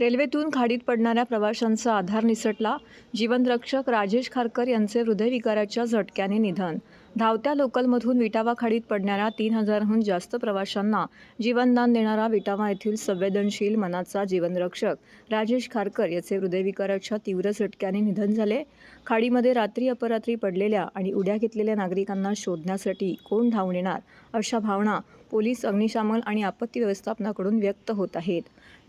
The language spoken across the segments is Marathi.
रेल्वेतून खाडीत पडणाऱ्या प्रवाशांचा आधार निसटला. जीवनरक्षक राजेश खारकर यांचे हृदयविकाराच्या झटक्याने निधन. धावत्या लोकलमधून विटावा खाडीत पडणाऱ्या तीन हजारहून जास्त प्रवाशांना जीवनदान देणारा विटावा येथील संवेदनशील मनाचा जीवनरक्षक राजेश खारकर याचे हृदयविकाराच्या तीव्र झटक्याने निधन झाले. खाडीमध्ये रात्री अपरात्री पडलेल्या आणि उड्या घेतलेल्या नागरिकांना शोधण्यासाठी कोण धावून येणार अशा भावना पोलीस अग्निशामक आणि आपत्ती व्यवस्थापनाकडून व्यक्त होत आहेत.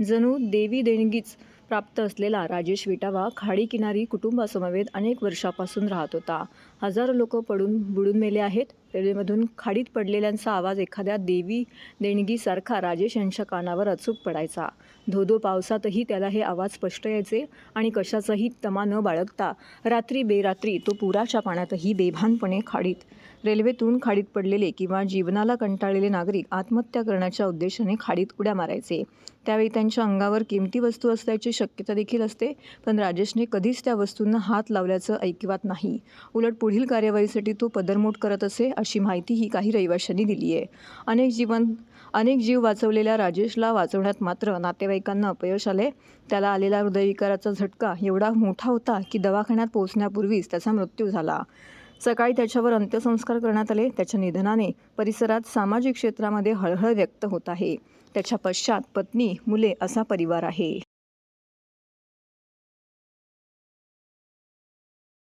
जणू देवी देणगीच प्राप्त असलेला राजेश विटावा खाडी किनारी कुटुंबासमवेत अनेक वर्षापासून राहत होता. हजारो लोक पडून बुडून मेले आहेत. रेल्वेमधून खाडीत पडलेल्यांचा आवाज एखाद्या देवी देणगीसारखा राजेश यांच्या कानावर अचूक पडायचा. धोधो पावसातही त्याला हे आवाज स्पष्ट यायचे आणि कशाचाही तमा न बाळगता रात्री बेरात्री तो पुराच्या पाण्यातही बेभानपणे खाडीत रेल्वेतून खाडीत पडलेले किंवा जीवनाला कंटाळलेले नागरिक आत्महत्या करण्याच्या उद्देशाने खाडीत उड्या मारायचे. त्यावेळी त्यांच्या अंगावर किमती वस्तू असल्याची शक्यता देखील असते पण राजेशने कधीच त्या वस्तूंना हात लावल्याचं ऐकिवात नाही. उलट पुढील कार्यवाहीसाठी तो पदरमोड करत असे अशी माहितीही काही रहिवाशांनी दिली आहे अनेक जीवन अनेक जीव वाचवलेल्या राजेशला वाचवण्यात मात्र नातेवाईकांना अपयश आले. त्याला आलेला हृदयविकाराचा झटका एवढा मोठा होता की दवाखान्यात पोहोचण्यापूर्वीच त्याचा मृत्यू झाला. सकाळी त्याच्यावर अंत्यसंस्कार करण्यात आले. त्याच्या निधनाने परिसरात सामाजिक क्षेत्रामध्ये हळहळ व्यक्त होत आहे. त्याच्या पश्चात पत्नी मुले असा परिवार आहे.